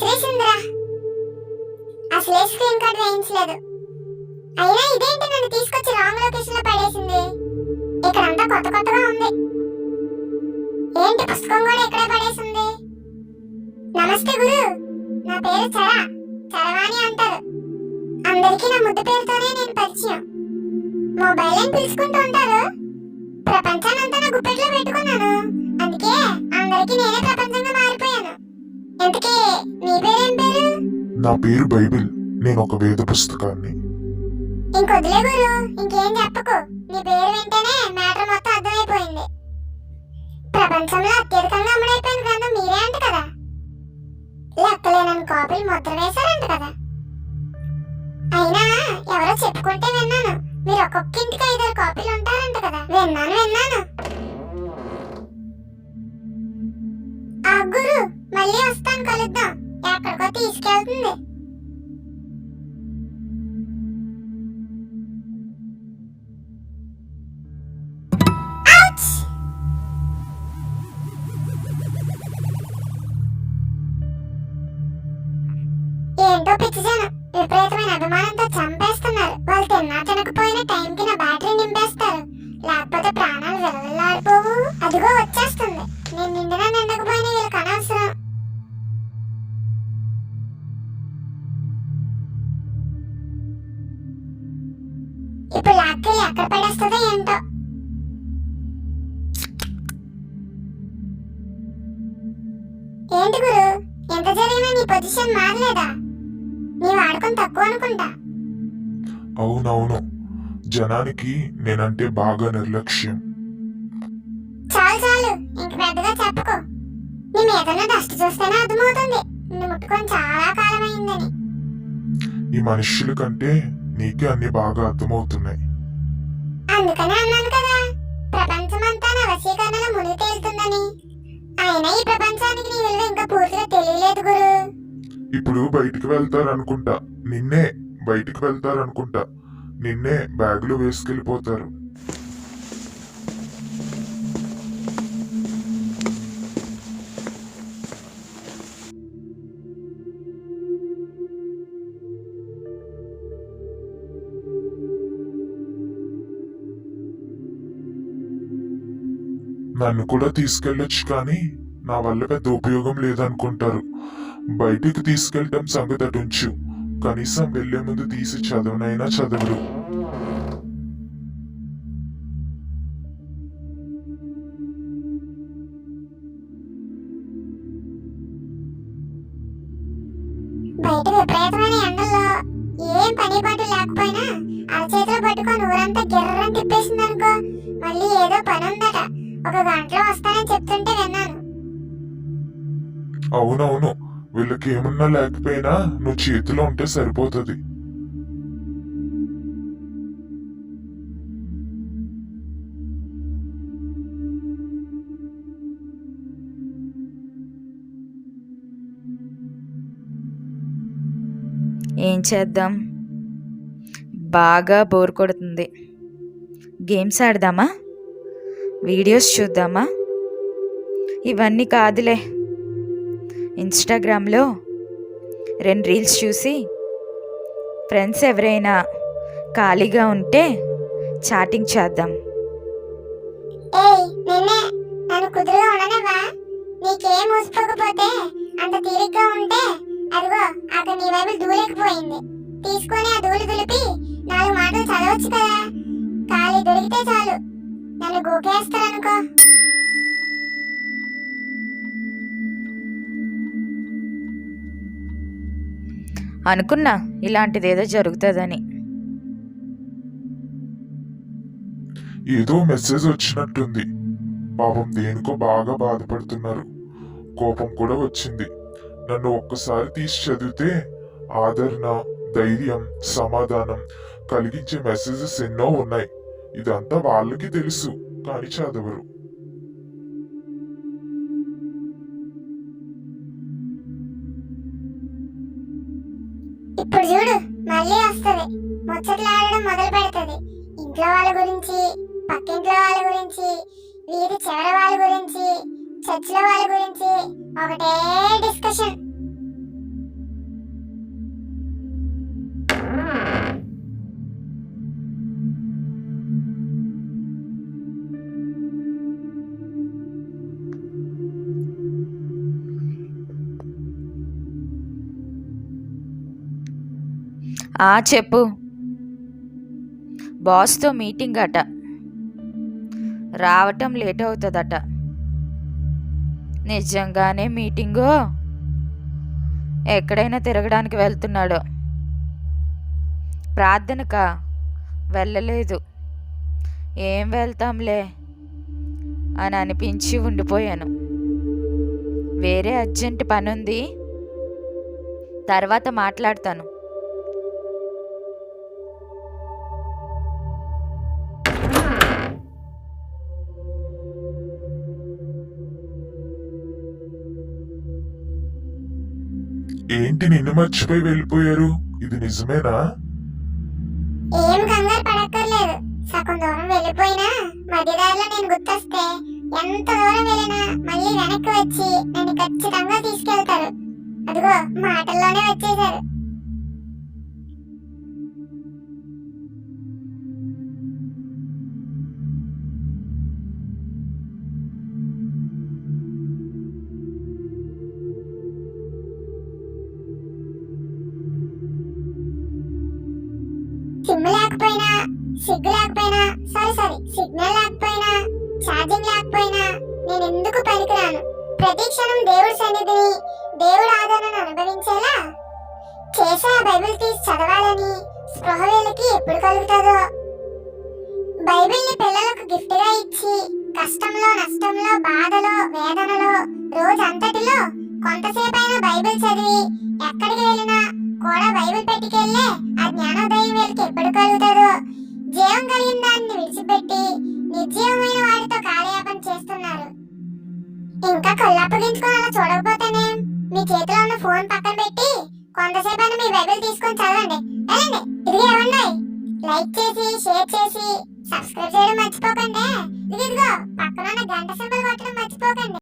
విసిరేసిందిరా అసలే screen card వేయించలేదు అయినా ఇదేంటి నన్ను తీసుకొచ్చి రాంగ్ లొకేషన్లో పడేసింది? ఇక్కడంతా కొత్త కొత్తగా ఉంది. ఏంటి పుస్తకం కూడా ఇక్కడే పడేసింది? నమస్తే గురు. నా పేరు చర. చరవాణి అంటారు. అందరికీ నా ముద్దు పేరుతోనే నేను పరిచయం. మొబైల్ అని పిలుచుకుంటూ ఉంటారు? ప్రపంచానంతా నా గుప్పెట్లో పెట్టుకున్నాను. అందుకే అందరికీ నేనే ప్రపంచంగా మారి ఇంతకీ నీ పేరేం పేరు? నా పేరు బైబిల్. నేను ఒక వేద పుస్తకాన్ని. ఇంకొద్దులే గురు ఇంకేం చెప్పకు. నీ పేరు వింటేనే మ్యాటర్ మొత్తం అర్థమైపోయింది. ప్రపంచంలో అత్యధికంగా అమ్ముడైపోయిన గ్రంథం మీరే అంట కదా? లెక్కలేనని కాపీలు ముద్ర వేశారంట కదా? అయినా ఎవరో చెప్పుకుంటే విన్నాను. మీరు ఒక్కొక్క ఇంటికి ఐదారు తిన్నా తినకపోయినా టైంకి నా బ్యాటరీ నింపేస్తారు. లేకపోతే ప్రాణాలు వెళ్ళలాడిపోవు అదిగో వచ్చేస్తుంది. నేను నిండినా నిండకపోయినా వీళ్ళకి అనవసరం. ఇప్పుడు లాక్కెళ్ళి ఎక్కడ పడేస్తుందో ఏంటో. ఏంటి గురు? ఎంత జరిగినా నీ పొజిషన్ మారలేదా? నీ వాడకం తక్కువ అనుకుంటా. అవునవును. జనానికి నేనంటే బాగా నిర్లక్ష్యం. చాలు చాలు. ఇంక పెద్దగా చెప్పుకో. నీ మీద డస్ట్ చూస్తేనే అర్థమవుతుంది. నిన్ను ముట్టుకొని చాలా కాలం అయిందని ఈ మనుష్యుల కంటే నీకే అన్ని బాగా అర్థమవుతున్నాయి. అందుకనే అన్నాను కదా ప్రపంచమంతా నా వశీకరణలో మునిగి తేలుతుందని. అయినా ఈ ప్రపంచానికి నీ విలువ ఇంకా పూర్తిగా తెలియలేదు గురు. ఇప్పుడు బయటికి వెళ్తారనుకుంటా. నిన్నే బయటికి వెళ్తారనుకుంటా నిన్నే బ్యాగులు వేసుకెళ్ళిపోతారు. నన్ను కూడా తీసుకెళ్ళొచ్చు కానీ నా వల్ల పెద్ద ఉపయోగం లేదనుకుంటారు. బయటికి తీసుకెళ్ళటం సంగతి అటుంచు. కనీసం వెళ్ళే ముందు తీసి చదవనైనా చదవరు. బయట విపరీతమైన ఎండల్లో ఏం పని పాటు లేకపోయినా అరచేతిలో పట్టుకొని ఊరంతా గిర్రని తిప్పేసింది అనుకో మళ్ళీ ఏదో పని ఉందట ఒక గంటలో వస్తానని చెప్తుంటే విన్నాను. అవునవును. వీళ్ళకి ఏమన్నా లేకపోయినా నువ్వు చేతిలో ఉంటే సరిపోతుంది. ఏం చేద్దాం? బాగా బోర్ కొడుతుంది. గేమ్స్ ఆడదామా? వీడియోస్ చూద్దామా? ఇవన్నీ కాదులే. ఇన్స్టాగ్రామ్లో రెండు రీల్స్ చూసి ఫ్రెండ్స్ ఎవరైనా ఖాళీగా ఉంటే చాటింగ్ చేద్దాం. అంత తీరిగ్గా ఉంటే అదిగో అక్కడ నీ వైపు దూలేకపోయింది. తీసుకొని ఆ ధూళి దులిపి నాలుగు మాటలు చదవచ్చు కదా? ఖాళీ దొరికితే చాలు. నన్ను గోకేస్తారనుకో. అనుకున్నా ఇలాంటిదేదో జరుగుతుందని. ఏదో మెసేజ్ వచ్చినట్టుంది. పాపం దేనికో బాగా బాధపడుతున్నారు. కోపం కూడా వచ్చింది. నన్ను ఒక్కసారి తీసి చదివితే ఆదరణ ధైర్యం సమాధానం కలిగించే మెసేజెస్ ఎన్నో ఉన్నాయి. ఇదంతా వాళ్ళకి తెలుసు కానీ చదవరు. వస్తది ముచ్చట్లాడడం మొదలు పెడుతుంది. ఇంట్లో వాళ్ళ గురించి పక్కింట్లో వాళ్ళ గురించి వీధి చివరి వాళ్ళ గురించి చర్చిలో వాళ్ళ గురించి ఒకటే డిస్కషన్ ఆ చెప్పు. బాస్తో మీటింగ్ అట. రావటం లేట్ అవుతుందట. నిజంగానే మీటింగు? ఎక్కడైనా తిరగడానికి వెళ్తున్నాడు? ప్రార్థనక వెళ్ళలేదు. ఏం వెళ్తాంలే అని అనిపించి ఉండిపోయాను. వేరే అర్జెంట్ పని ఉంది తర్వాత మాట్లాడతాను. ఏంటి నిన్ను మర్చిపోయి వెళ్ళిపోయారు? ఇది నిజమేనా? ఏం కంగారు పడక్కర్లేదు. సగం దూరం వెళ్ళిపోయినా మధ్యదారిలో నేను గుర్తొస్తే ఎంత దూరం వెళ్ళినా మళ్ళీ వెనక్కి వచ్చి నన్ను ఖచ్చితంగా తీసుకెళ్తారు. అదిగో మాటల్లోనే వచ్చేసారు లేకపోయినా సిగ్గు లేకపోయినా సారీ సారీ సిగ్నల్ లేకపోయినా ఛార్జింగ్ లేకపోయినా నేను ఎందుకు పనికిరాను? ప్రతి క్షణం దేవుడి సన్నిధిని దేవుడి ఆదరణను అనుభవించేలా? చేసే ఆ బైబిల్ తీసి చదవాలని స్పృహ వీళ్ళకి ఎప్పుడు కలుగుతుందో? బైబిల్ని పిల్లలకు గిఫ్ట్గా ఇచ్చి కష్టంలో నష్టంలో బాధలో వేదనలో రోజంతటిలో కొంతసేపైనా బైబిల్ చదివి ఎక్కడికి వెళ్ళినా కూడా బైబిల్ పెట్టుకెళ్ళే ఆ జ్ఞానోదయం వీళ్ళకి ఎప్పుడు కలుగుతుందో? ఇంకా కళ్ళప్పగించుకొని అలా చూడకపోతేనే? మీ చేతిలో ఉన్న ఫోన్ పక్కన పెట్టి కొంతసేపు అయినా మీ బైబిల్ తీసుకొని చదవండి. వెళ్ళండి. ఇది ఏమన్నాయి? లైక్ చేసి షేర్ చేసి సబ్స్క్రైబ్ చేయడం మర్చిపోకండి. ఇదిగో పక్కన ఉన్న గంట సింబల్ కొట్టడం మర్చిపోకండి.